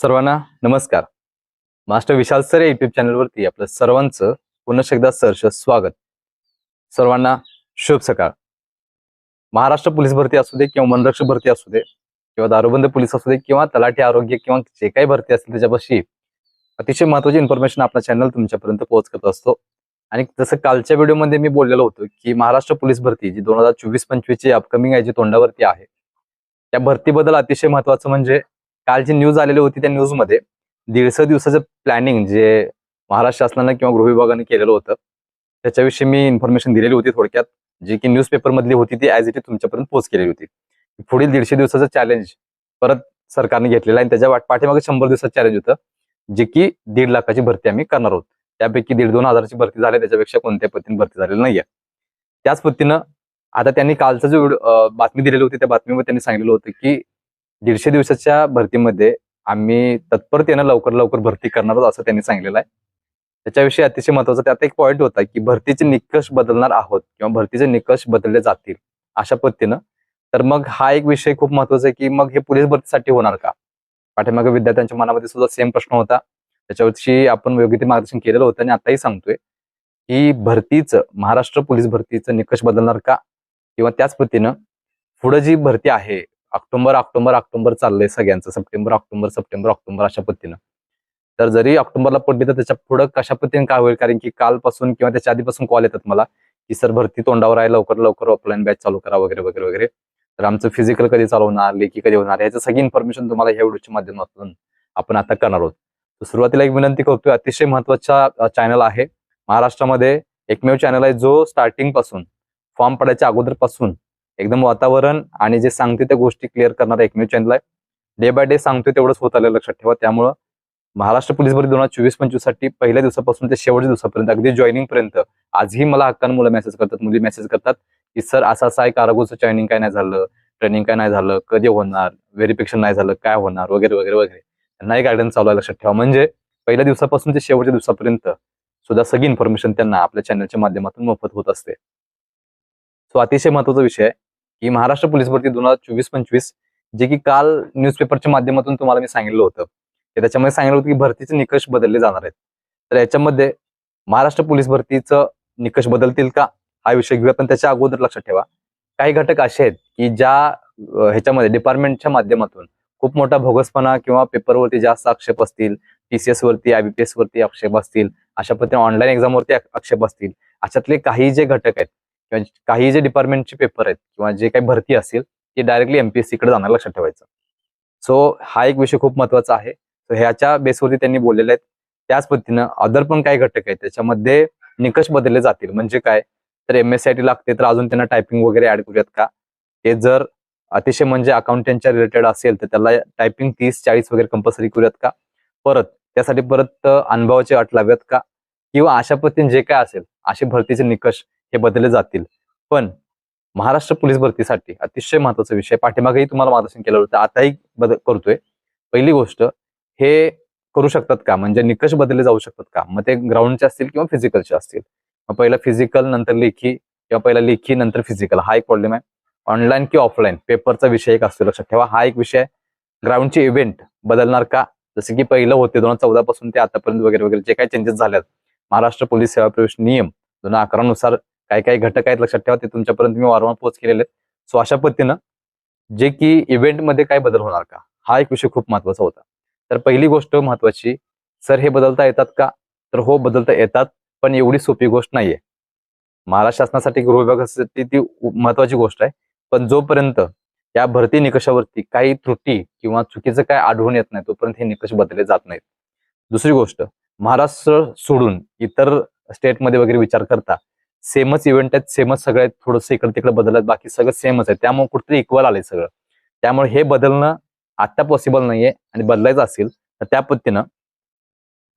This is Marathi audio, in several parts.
सर्वांना नमस्कार. मास्टर विशाल सर युट्यूब चॅनलवरती आपलं सर्वांचं पुन्हा एकदा सहर्ष स्वागत. सर्वांना शुभ सकाळ. महाराष्ट्र पोलीस भरती असू दे किंवा मनरक्षक भरती असू दे किंवा दारूबंद पोलीस असू दे किंवा तलाठी आरोग्य किंवा जे काही भरती असतील त्याच्यापाशी अतिशय महत्वाची इन्फॉर्मेशन आपला चॅनल तुमच्यापर्यंत पोहोचत असतो. आणि जसं कालच्या व्हिडिओमध्ये मी बोललेलो होतो की महाराष्ट्र पोलीस भरती जी दोन हजार चोवीस पंचवीसची अपकमिंग आहे जी तोंडावरती आहे त्या भरतीबद्दल अतिशय महत्वाचं म्हणजे काल जी न्यूज आलेली होती त्या न्यूजमध्ये दीडशे दिवसाचं प्लॅनिंग जे महाराष्ट्र शासनानं किंवा गृह विभागाने केलेलं होतं त्याच्याविषयी मी इन्फॉर्मेशन दिलेली होती थोडक्यात जी की न्यूज मधली होती ती ॲज इट इज तुमच्यापर्यंत पोस्ट केलेली होती. पुढील दीडशे दिवसाचं चॅलेंज परत सरकारने घेतलेलं आहे आणि त्याच्या वाट- पाठीमागे शंभर दिवसाचं चॅलेंज होतं जे की दीड लाखाची भरती आम्ही करणार आहोत. त्यापैकी दीड दोन हजाराची भरती झाली त्याच्यापेक्षा कोणत्या पद्धतीने भरती झालेली नाहीये. त्याच पद्धतीनं आता त्यांनी कालचा जो बातमी दिलेली होती त्या बातमीमध्ये त्यांनी सांगितलं होतं की दीडशे दिवसाच्या भरतीमध्ये आम्ही तत्परतेनं लवकर लवकर भरती करणार आहोत असं त्यांनी सांगितलेलं आहे. त्याच्याविषयी अतिशय महत्त्वाचा त्यात एक पॉईंट होता की भरतीचे निकष बदलणार आहोत किंवा भरतीचे निकष बदलले जातील अशा पद्धतीनं. तर मग हा एक विषय खूप महत्त्वाचा आहे की मग हे पोलीस भरतीसाठी होणार का? पाठीमागे विद्यार्थ्यांच्या मनामध्ये सुद्धा सेम प्रश्न होता. त्याच्यावरची आपण योग्य ते मार्गदर्शन केलेलं होतं आणि आताही सांगतोय की भरतीचं महाराष्ट्र पोलीस भरतीचं निकष बदलणार का? किंवा त्याच पद्धतीनं पुढे जी भरती आहे ऑक्टोबर ऑक्टोबर ऑक्टोबर चाललंय सगळ्यांचं. सप्टेंबर ऑक्टोबर सप्टेंबर ऑक्टोबर अशा पद्धतीनं. तर जरी ऑक्टोबरला पडली तर त्याच्या पुढं कशा पद्धतीने काय होईल? कारण की कालपासून किंवा त्याच्या आधीपासून कॉल येतात मला की सर भरती तोंडावर आहे लवकर लवकर ऑफलाईन बॅच चालू करा वगैरे वगैरे वगैरे. तर आमचं फिजिकल कधी चालू होणार? लेखी कधी होणार? याचं सगळी इन्फॉर्मेशन तुम्हाला ह्या व्हिडिओच्या माध्यमातून आपण आता करणार आहोत. तर सुरुवातीला एक विनंती करतोय अतिशय महत्त्वाचा चॅनल आहे महाराष्ट्रामध्ये एकमेव चॅनल आहे जो स्टार्टिंगपासून फॉर्म पडायच्या अगोदरपासून एकदम वातावरण आणि जे सांगते त्या गोष्टी क्लिअर करणारा एकमेव चॅनल आहे. डे बाय डे सांगतोय तेवढंच होत आलं लक्षात ठेवा. त्यामुळं महाराष्ट्र पोलीस भरती दोन हजार चोवीस पंचवीससाठी पहिल्या दिवसापासून ते शेवटच्या दिवसापर्यंत अगदी जॉईनिंग पर्यंत. आजही मला हक्कान मुलं मेसेज करतात मुली मेसेज करतात की सर असं असं आहे कारागोचं जॉईनिंग काय नाही झालं ट्रेनिंग काय नाही झालं कधी होणार व्हेरिफिकेशन नाही झालं काय होणार वगैरे वगैरे वगैरे. त्यांनाही गायडन्स चालू आहे लक्षात ठेवा. म्हणजे पहिल्या दिवसापासून ते शेवटच्या दिवसापर्यंत सुद्धा सगळी इन्फॉर्मेशन त्यांना आपल्या चॅनलच्या माध्यमातून मोफत होत असते. सो अतिशय महत्त्वाचा विषय आहे. की महाराष्ट्र पोलीस भरती दोन हजार चोवीस पंचवीस जे की काल न्यूजपेपरच्या माध्यमातून तुम्हाला मी सांगितलं होतं. की त्याच्यामध्ये सांगितलं होतं की भरतीचे निकष बदलले जाणार आहेत. तर याच्यामध्ये महाराष्ट्र पोलीस भरतीचं निकष बदलतील का? हा विषय घेऊया पण त्याच्या अगोदर लक्षात ठेवा. काही घटक असे आहेत की ज्या ह्याच्यामध्ये डिपार्टमेंटच्या माध्यमातून खूप मोठा भोगसपणा किंवा पेपरवरती जास्त आक्षेप असतील टीसीएस वरती आयबीपीएस वरती आक्षेप असतील अशा पद्धतीने ऑनलाईन एक्झाम वरती आक्षेप असतील अशातले काही जे घटक आहेत किंवा काही जे डिपार्टमेंटचे पेपर आहेत किंवा जे काही भरती असेल ते डायरेक्टली एमपीएससी कडे जाणार लक्षात ठेवायचं. सो हा एक विषय खूप महत्त्वाचा आहे. सो ह्याच्या बेसवरती त्यांनी बोललेले आहेत त्याच पद्धतीनं अदर पण काही घटक आहेत त्याच्यामध्ये निकष बदलले जातील. म्हणजे काय? तर M S C I T लागते तर अजून त्यांना टायपिंग वगैरे ऍड करूयात का? ते जर अतिशय म्हणजे अकाउंटंटच्या रिलेटेड असेल तर त्याला टायपिंग तीस चाळीस वगैरे कंपल्सरी करूयात का? परत त्यासाठी परत अनुभवाचे अट लावूयात का? किंवा अशा पद्धतीने जे काय असेल असे भरतीचे निकष हे बदलले जातील. पण महाराष्ट्र पोलीस भरतीसाठी अतिशय महत्त्वाचा विषय पाठीमागेही तुम्हाला मार्गदर्शन केलं होतं. आताही बदल करतोय. पहिली गोष्ट हे करू शकतात का? म्हणजे निकष बदलले जाऊ शकतात का? मग ते ग्राउंडचे असतील किंवा फिजिकलचे असतील. मग पहिला फिजिकल नंतर लेखी किंवा पहिला लेखी नंतर फिजिकल. हा एक प्रॉब्लेम आहे. ऑनलाईन किंवा ऑफलाईन? पेपरचा विषय एक असतो लक्षात ठेवा. हा एक विषय ग्राउंडचे इव्हेंट बदलणार का? जसं की पहिलं होते दोन हजार चौदा पासून ते आतापर्यंत वगैरे वगैरे जे काही चेंजेस झाल्यात. महाराष्ट्र पोलीस सेवा प्रवेश नियम दोन हजार अकरा नुसार काही काही घटक आहेत लक्षात ठेवा ते तुमच्यापर्यंत मी वारंवार पोच केलेले आहेत. सो अशा पद्धतीनं जे की इव्हेंटमध्ये काय बदल होणार का? हा एक विषय खूप महत्त्वाचा होता. तर पहिली गोष्ट महत्वाची सर हे बदलता येतात का? तर हो बदलता येतात पण एवढी सोपी गोष्ट नाहीये. महाराष्ट्र शासनासाठी गृह विभागासाठी ती महत्वाची गोष्ट आहे. पण जोपर्यंत या भरती निकषावरती काही त्रुटी किंवा चुकीचं काय आढळून येत नाही तोपर्यंत हे निकष बदलले जात नाहीत. दुसरी गोष्ट महाराष्ट्र सोडून इतर स्टेटमध्ये वगैरे विचार करता सेमच इव्हेंट आहेत सेमच सगळं आहेत थोडंसं इकडे तिकडे बदलत बाकी सगळं सेमच आहे. त्यामुळे कुठेतरी इक्वल आलंय सगळं. त्यामुळे हे बदलणं आता पॉसिबल नाहीये आणि बदलायचं असेल तर त्या पद्धतीनं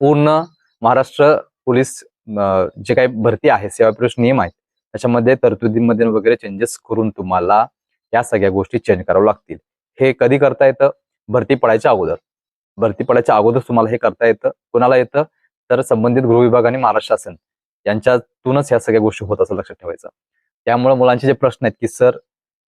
पूर्ण महाराष्ट्र पोलीस जे काही भरती आहे सेवा प्रवेश नियम आहेत त्याच्यामध्ये तरतुदीमध्ये वगैरे चेंजेस करून तुम्हाला या सगळ्या गोष्टी चेंज कराव्या लागतील. हे कधी करता येतं? भरती पडायच्या अगोदर. भरती पडायच्या अगोदर तुम्हाला हे करता येतं. कोणाला येतं? तर संबंधित गृह विभाग आणि महाराष्ट्र शासन. यांच्यातूनच ह्या सगळ्या गोष्टी होत असं लक्षात ठेवायचं. त्यामुळे मुलांचे जे प्रश्न आहेत की सर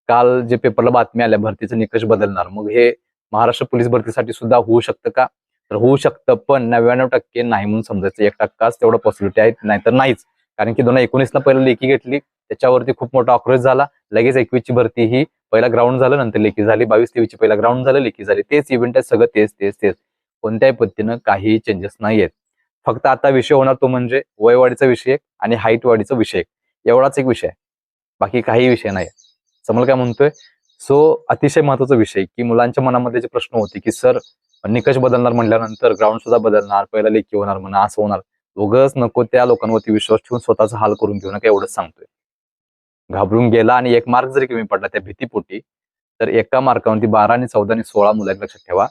काल जे पेपरला बातमी आल्या भरतीचे निकष बदलणार. मग हे महाराष्ट्र पोलीस भरतीसाठी सुद्धा होऊ शकतं का? तर होऊ शकतं पण नव्याण्णव टक्के नाही म्हणून समजायचं. एक टक्काच तेवढं पॉसिबिलिटी आहे नाहीतर नाहीच. कारण की दोन हजार एकोणीसला पहिला लेखी घेतली त्याच्यावरती खूप मोठा आक्रोश झाला. लगेच एकवीसची भरती ही पहिला ग्राउंड झालं नंतर लेखी झाली. बावीस तेवीसची पहिला ग्राउंड झालं लेखी झाली. तेच इव्हेंट आहे सगळं तेच तेच तेच. कोणत्याही पद्धतीनं काही चेंजेस नाही आहेत फक्त आता विषय होणार तो म्हणजे वयवाढीचा विषय आणि हाईट वाढीचा विषय एवढाच एक विषय बाकी काही विषय नाही समोर काय म्हणतोय? सो अतिशय महत्त्वाचा विषय की मुलांच्या मनामध्ये जे प्रश्न होते की सर निकष बदलणार म्हटल्यानंतर ग्राउंड सुद्धा बदलणार पहिला लेखी होणार म्हणा असं होणार. उगच नको त्या लोकांवरती विश्वास ठेवून स्वतःचा हाल करून घेऊ नका एवढंच सांगतोय. घाबरून गेला आणि एक मार्क जरी कमी पडला त्या भीतीपोटी तर एका मार्कावरती बारा आणि चौदा आणि सोळा मुलांनी लक्षात ठेवा.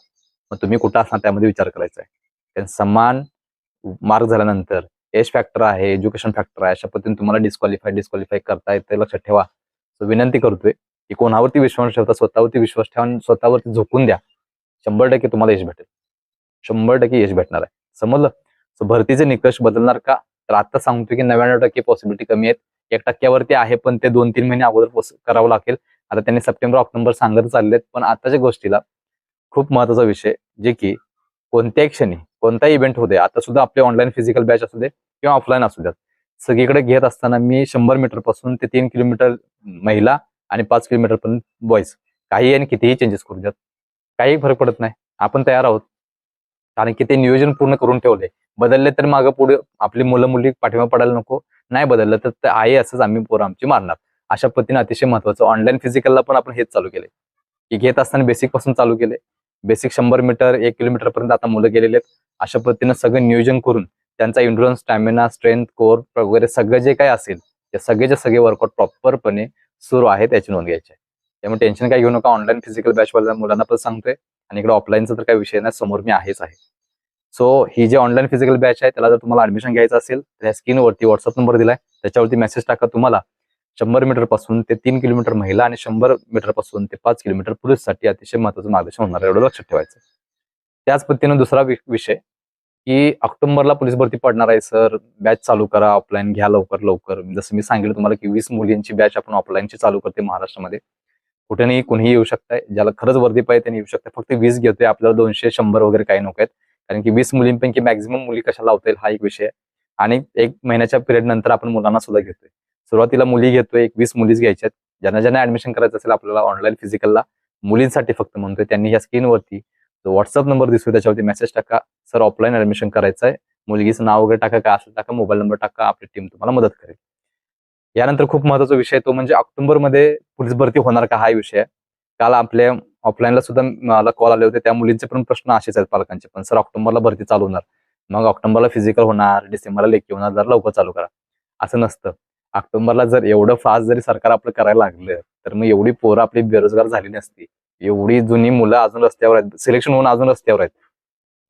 मग तुम्ही कुठं असणार त्यामध्ये विचार करायचा आहे. कारण समान मार्क झाल्यानंतर एज फॅक्टर आहे एज्युकेशन फॅक्टर आहे अशा पद्धतीने तुम्हाला डिस्क्वालिफाय डिस्क्वालिफाय करता येते लक्षात ठेवा. सो विनंती करतोय की कोणावरती विश्वास ठेवता स्वतःवरती विश्वास ठेवा आणि स्वतःवरती झोकून द्या. शंभर टक्के तुम्हाला यश भेटेल. शंभर टक्के यश भेटणार आहे. समजलं? सो भरतीचे निकष बदलणार का? तर आता सांगतोय की नव्याण्णव टक्के पॉसिबिलिटी कमी आहेत. एक टक्क्यावरती आहे पण ते दोन तीन महिने अगोदर करावं लागेल. आता त्यांनी सप्टेंबर ऑक्टोबर सांगत चाललेत. पण आताच्या गोष्टीला खूप महत्त्वाचा विषय जे की कोणत्याही क्षणी कोणताही इव्हेंट होते आता सुद्धा आपले ऑनलाईन फिजिकल बॅच असू दे किंवा ऑफलाईन असू द्यात. सगळीकडे घेत असताना मी शंभर मीटरपासून ते तीन किलोमीटर महिला आणि पाच किलोमीटर पर्यंत बॉईज काही आणि कितीही चेंजेस करू द्यात. काही फरक पडत नाही. आपण तयार आहोत. कारण की ते नियोजन पूर्ण करून ठेवले बदलले तर मागं पुढे आपली मुलं मुली पाठिंबा पडायला नको. नाही बदललं तर ते आहे असंच आम्ही पोरं आमची मारणार. अशा पद्धतीने अतिशय महत्वाचं ऑनलाईन फिजिकलला पण आपण हेच चालू केले की घेत असताना बेसिकपासून चालू केले बेसिक शंभर मीटर एक किलोमीटर पर्यंत आता मुलं गेलेले आहेत. अशा पद्धतीनं सगळं नियोजन करून त्यांचा इंडुरन्स स्टॅमिना स्ट्रेंथ कोर वगैरे सगळं जे काही असेल ते सगळेचे सगळे वर्कआउट प्रॉपरपणे सुरू आहे त्याची नोंद घ्यायची आहे. त्यामुळे टेन्शन काय घेऊ नका. ऑनलाईन फिजिकल बॅचवाल्या मुलांना पण सांगतोय. आणि इकडे ऑफलाईनचा तर काही विषय नाही. समोर मी आहेच आहे. सो ही जी ऑनलाईन फिजिकल बॅच आहे त्याला जर तुम्हाला ऍडमिशन घ्यायचं असेल तर या स्क्रीनवरती व्हॉट्सअप नंबर दिलाय. त्याच्यावरती मेसेज टाका तुम्हाला. शंभर मीटरपासून ते तीन किलोमीटर महिला आणि शंभर मीटरपासून ते पाच किलोमीटर पुरुषसाठी अतिशय महत्वाचं मार्गदर्शन होणार एवढं लक्षात ठेवायचं. त्याच पद्धतीनं दुसरा विषय की ऑक्टोबरला पोलीस भरती पडणार आहे सर. बॅच चालू करा ऑफलाईन घ्या लवकर लवकर. जसं मी सांगितलं तुम्हाला की वीस मुलींची बॅच आपण ऑफलाईनची चालू करते महाराष्ट्रामध्ये. कुठेही कुणीही येऊ शकताय. ज्याला खरंच वर्दी पाहिजे त्यांनी येऊ शकता फक्त वीस घेतोय. आपल्याला दोनशे शंभर वगैरे काही नको आहेत. कारण की वीस मुलींपैकी मॅक्झिमम मुली कशा लावता येईल हा एक विषय आहे. आणि एक महिन्याच्या पिरियड नंतर आपण मुलांना सुद्धा घेतोय. सुरुवातीला मुली घेतोय एक वीस मुलीच घ्यायच्यात. ज्यांना ज्यांना ऍडमिशन करायचं असेल आपल्याला ऑनलाईन फिजिकलला मुलींसाठी फक्त म्हणतोय त्यांनी या स्क्रीनवरती जो व्हॉट्सअप नंबर दिसतोय त्याच्यावरती मेसेज टाका. सर ऑफलाईन ऍडमिशन करायचं आहे मुलगीचं नाव वगैरे टाका काय असेल टाका मोबाईल नंबर टाका आपली टीम तुम्हाला मदत करेल. यानंतर खूप महत्त्वाचा विषय तो म्हणजे ऑक्टोबरमध्ये पोलीस भरती होणार का हा विषय आहे. काल आपल्या ऑफलाईनला सुद्धा मला कॉल आले होते त्या मुलींचे पण प्रश्न असेच आहेत पालकांचे पण सर ऑक्टोबरला भरती चालू होणार. मग ऑक्टोबरला फिजिकल होणार डिसेंबरला लेखी होणार जर लवकर चालू करा. असं नसतं. ऑक्टोबरला जर एवढं फास्ट जरी सरकार आपलं करायला लागलं तर मग एवढी पोरं आपली बेरोजगार झाली नसती. एवढी जुनी मुलं अजून रस्त्यावर आहेत. सिलेक्शन होऊन अजून रस्त्यावर आहेत.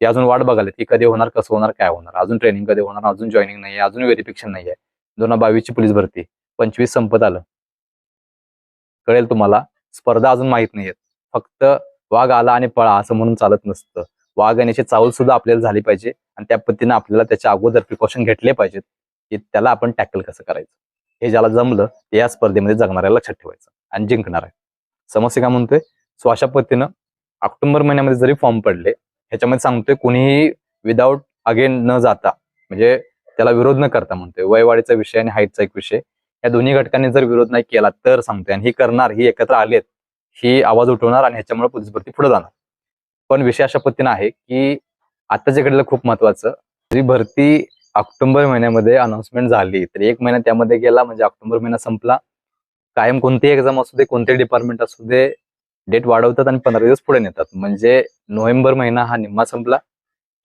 ती अजून वाट बघायला की कधी होणार कसं होणार काय होणार? अजून ट्रेनिंग कधी होणार? अजून जॉईनिंग नाही आहे अजून व्हेरिफिकेशन नाही आहे दोन हजार बावीसची पोलीस भरती. पंचवीस संपत आलं. कळेल तुम्हाला? स्पर्धा अजून माहीत नाहीयेत. फक्त वाघ आला आणि पळा असं म्हणून चालत नसतं. वाघ येण्याची चावल सुद्धा आपल्याला झाली पाहिजे आणि त्या पद्धतीने आपल्याला त्याच्या अगोदर प्रिकॉशन घेतले पाहिजेत की त्याला आपण टॅकल कसं करायचं? हे ज्याला जमलं ते या स्पर्धेमध्ये जगणाऱ्या लक्षात ठेवायचं आणि जिंकणार आहे. समस्या काय म्हणतोय? सो अशा पद्धतीनं ऑक्टोबर महिन्यामध्ये जरी फॉर्म पडले ह्याच्यामध्ये सांगतोय कोणीही विदाऊट अगेन न जाता म्हणजे त्याला विरोध न करता म्हणतोय. वयवाढीचा विषय आणि हाईटचा एक विषय. या दोन्ही घटकांनी जर विरोध नाही केला तर सांगतोय. आणि ही करणार ही एकत्र आलेत ही आवाज उठवणार आणि ह्याच्यामुळे पोलीस भरती पुढे जाणार. पण विषय अशा पद्धतीनं आहे की आताच्या घडीला खूप महत्वाचं. जरी भरती ऑक्टोबर महिन्यामध्ये अनाउन्समेंट झाली. तर एक महिना त्यामध्ये गेला म्हणजे ऑक्टोबर महिना संपला. कायम कोणतीही एक्झाम असू दे कोणतेही डिपार्टमेंट असू दे डेट वाढवतात आणि पंधरा दिवस पुढे नेतात. म्हणजे नोव्हेंबर महिना हा निम्मा संपला.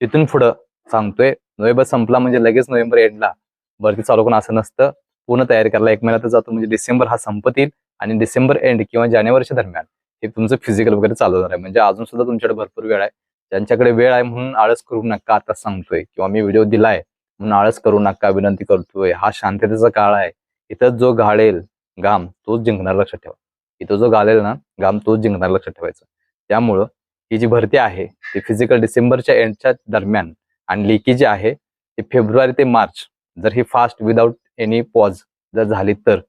तिथून पुढं सांगतोय नोव्हेंबर संपला म्हणजे लगेच नोव्हेंबर एंडला भरती चालू करून असं नसतं. पूर्ण तयारी करायला एक महिना तर जातो म्हणजे डिसेंबर हा संपतील आणि डिसेंबर एंड किंवा जानेवारीच्या दरम्यान हे तुमचं फिजिकल वगैरे चालू होणार आहे. म्हणजे अजून सुद्धा तुमच्याकडे भरपूर वेळ आहे. ज्यांच्याकडे वेळ आहे म्हणून आळस करू नका आता सांगतोय किंवा मी व्हिडिओ दिलाय. म्हणून आळस करू नका विनंती करतोय. हा शांततेचा काळ आहे. इथं जो घाळेल घाम तोच जिंकणार लक्षात ठेवा. इथं जो घालेल ना घाम तोच जिंकणार लक्षात ठेवायचं. त्यामुळं ही जी भरती आहे ती फिजिकल डिसेंबरच्या एंडच्या दरम्यान आणि लिकी जी आहे ती फेब्रुवारी ते मार्च जर ही फास्ट विदाऊट एनी पॉज जर झाली तर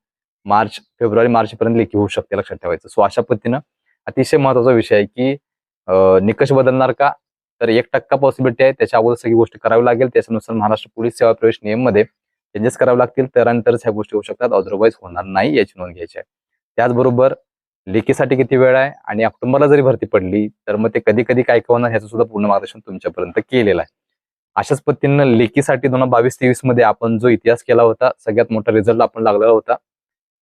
मार्च फेब्रुवारी मार्च पर्यंत लेखी होऊ शकते लक्षात ठेवायचं. सो अशा पद्धतीनं अतिशय महत्त्वाचा विषय आहे की निकष बदलणार का? तर एक टक्का पॉसिबिलिटी आहे. त्याच्या अगोदर सगळी गोष्टी करावी लागेल. त्याच्यानुसार महाराष्ट्र पोलीस सेवा प्रवेश नियममध्ये चेंजेस करावे लागतील. त्यानंतरच ह्या गोष्टी होऊ शकतात. अदरवाईज होणार नाही याची नोंद घ्यायची आहे. त्याचबरोबर लेखीसाठी किती वेळ आहे आणि ऑक्टोबरला जरी भरती पडली तर मग ते कधी कधी काय होणार ह्याचं सुद्धा पूर्ण मार्गदर्शन तुमच्यापर्यंत केलेलं आहे. अशाच पद्धतीनं लेखीसाठी दोन हजार बावीस तेवीसमध्ये आपण जो इतिहास केला होता सगळ्यात मोठा रिझल्ट आपण लागलेला होता.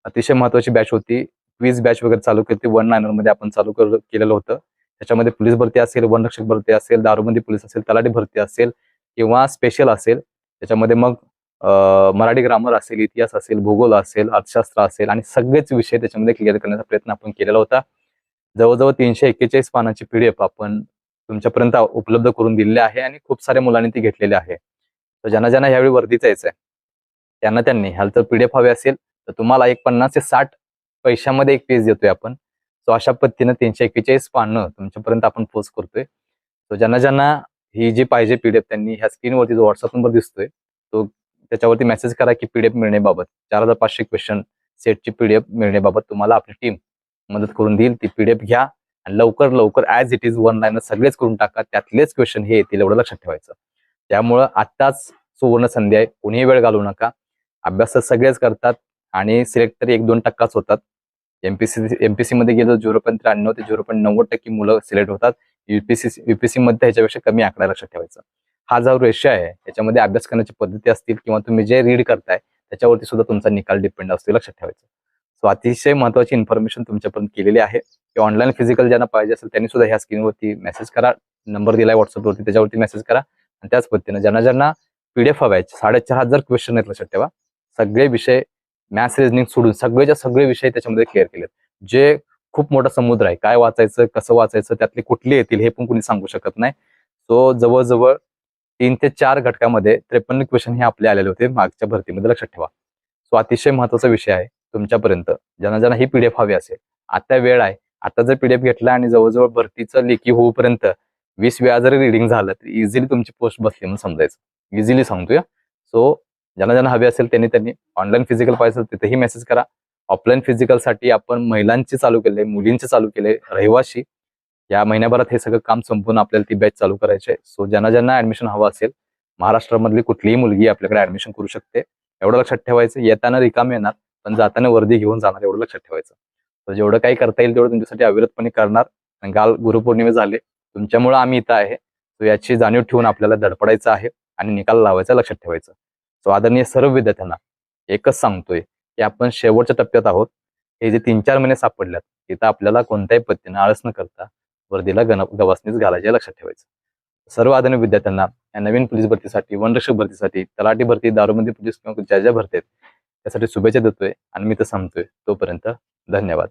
अतिशय महत्वाची बॅच होती. क्वीज बॅच वगैरे चालू केली वन नायनरमध्ये आपण चालू केलेलं होतं. त्याच्यामध्ये पोलीस भरती असेल वनरक्षक भरती असेल दारूबंदी पोलीस असेल तलाठी भरती असेल किंवा स्पेशल असेल त्याच्यामध्ये मग मराठी ग्रामर असेल इतिहास असेल भूगोल असेल अर्थशास्त्र असेल आणि सगळेच विषय त्याच्यामध्ये क्लिअर करण्याचा प्रयत्न आपण केलेला होता. जवळजवळ तीनशे एक्केचाळीस पानाची पीडीएफ आपण तुमच्यापर्यंत उपलब्ध करून दिलेली आहे आणि खूप साऱ्या मुलांनी ती घेतलेली आहे. तर ज्यांना ज्यांना यावेळी वर्दीच यायचं आहे त्यांना त्यांनी ह्याला जर पीडीएफ हवे असेल तर तुम्हाला एक पन्नास ते साठ पैशामध्ये एक पेज देतोय आपण. सो अशा पद्धतीनं तीनशे एक्केचाळीस पानं तुमच्यापर्यंत आपण पोस्ट करतोय. तो ज्यांना ज्यांना ही जी पाहिजे पीडीएफ त्यांनी ह्या स्क्रीनवरती जो व्हॉट्सअप नंबर दिसतोय तो त्याच्यावरती मेसेज करा की पीडीएफ मिळण्याबाबत. चार हजार पाचशे क्वेश्चन सेटची पीडीएफ मिळण्याबाबत तुम्हाला आपली टीम मदत करून देईल. ती पीडीएफ घ्या आणि लवकर लवकर as it is one line सगळेच करून टाका. त्यातलेच क्वेश्चन हे येतील एवढं लक्षात ठेवायचं. त्यामुळं आत्ताच सुवर्ण संधी आहे. कोणीही वेळ घालवू नका. अभ्यास सगळेच करतात आणि सिलेक्ट तरी एक दोन टक्काच होतात. एमपीसी एमपीसी मध्ये गेलं झिरो पॉईंट त्र्याण्णव ते झिरो पॉईंट नव्वद टक्के मुलं सिलेक्ट होतात युपीसी युपीसी मध्ये ह्याच्यापेक्षा कमी आकडा लक्षात ठेवायचा. हा जो रेषा आहे याच्यामध्ये अभ्यास करण्याची पद्धती असतील किंवा तुम्ही जे रीड करताय त्याच्यावरती सुद्धा तुमचा निकाल डिपेंड असतो लक्षात ठेवायचं. सो अतिशय महत्वाची इन्फॉर्मेशन तुमच्यापर्यंत केलेली आहे. की ऑनलाईन फिजिकल ज्यांना पाहिजे असेल त्यांनी सुद्धा ह्या स्क्रीनवरती मेसेज करा. नंबर दिलाय व्हॉट्सअपवरती त्याच्यावरती मेसेज करा. आणि त्याच पद्धतीनं ज्यांना ज्यांना पीडीएफ हवायचे साडेचार हजार क्वेश्चन आहेत लक्षात ठेवा. सगळे विषय मॅथ्स रिजनिंग सोडून सगळेच्या सगळे विषय त्याच्यामध्ये क्लिअर केलेत. जे खूप मोठा समुद्र आहे काय वाचायचं कसं वाचायचं त्यातले कुठले येतील हे पण कुणी सांगू शकत नाही. सो जवळजवळ तीन ते चार घटकामध्ये त्रेपन्न क्वेश्चन हे आपले आलेले होते. मागच्या भरतीमध्ये लक्षात ठेवा. सो अतिशय महत्त्वाचा विषय आहे तुमच्यापर्यंत. ज्यांना ज्यांना ही पीडीएफ हवी असेल. आता वेळ आहे. आता जर पीडीएफ घेतला आणि जवळजवळ भरतीचं लेखी होऊपर्यंत वीस वेळा जरी रिडिंग झालं तर इझिली तुमची पोस्ट बसली म्हणून समजायचं. इझिली सांगतोय. सो ज्यांना ज्यांना हवी असेल त्यांनी त्यांनी ऑनलाईन फिजिकल पाहिजे असेल तिथेही मेसेज करा. ऑफलाईन फिजिकलसाठी आपण महिलांचे चालू केले मुलींचे चालू केले रहिवाशी. या महिन्याभरात हे सगळं काम संपून आपल्याला ती बॅच चालू करायची आहे. सो ज्यांना ज्यांना ऍडमिशन हवं असेल महाराष्ट्रामधली कुठलीही मुलगी आपल्याकडे ऍडमिशन करू शकते. एवढं लक्षात ठेवायचं येताना रिकाम येणार पण जाताना वर्दी घेऊन जाणार एवढं लक्षात ठेवायचं. तर जेवढं काही करता येईल तेवढं तुमच्यासाठी अविरतपणे करणार. आणि काल गुरुपौर्णिमे झाले तुमच्यामुळं आम्ही इथं आहे. याची जाणीव ठेवून आपल्याला धडपडायचं आहे आणि निकाल लावायचा लक्षात ठेवायचं. सो आदरणीय सर्व विद्यार्थ्यांना एकच सांगतोय की आपण शेवटच्या टप्प्यात आहोत. हे जे तीन चार महिने सापडल्यात तिथं आपल्याला कोणत्याही पद्धतीनं आळस न करता वर्दीला गण गवासनीच घालायचे लक्षात ठेवायचं. सर्व आदरणीय विद्यार्थ्यांना या नवीन पोलीस भरतीसाठी वनरक्षक भरतीसाठी तलाठी भरती दारूबंदी पोलीस किंवा ज्या ज्या भरती आहेत त्यासाठी शुभेच्छा देतोय आणि मी तर सांगतोय तोपर्यंत धन्यवाद.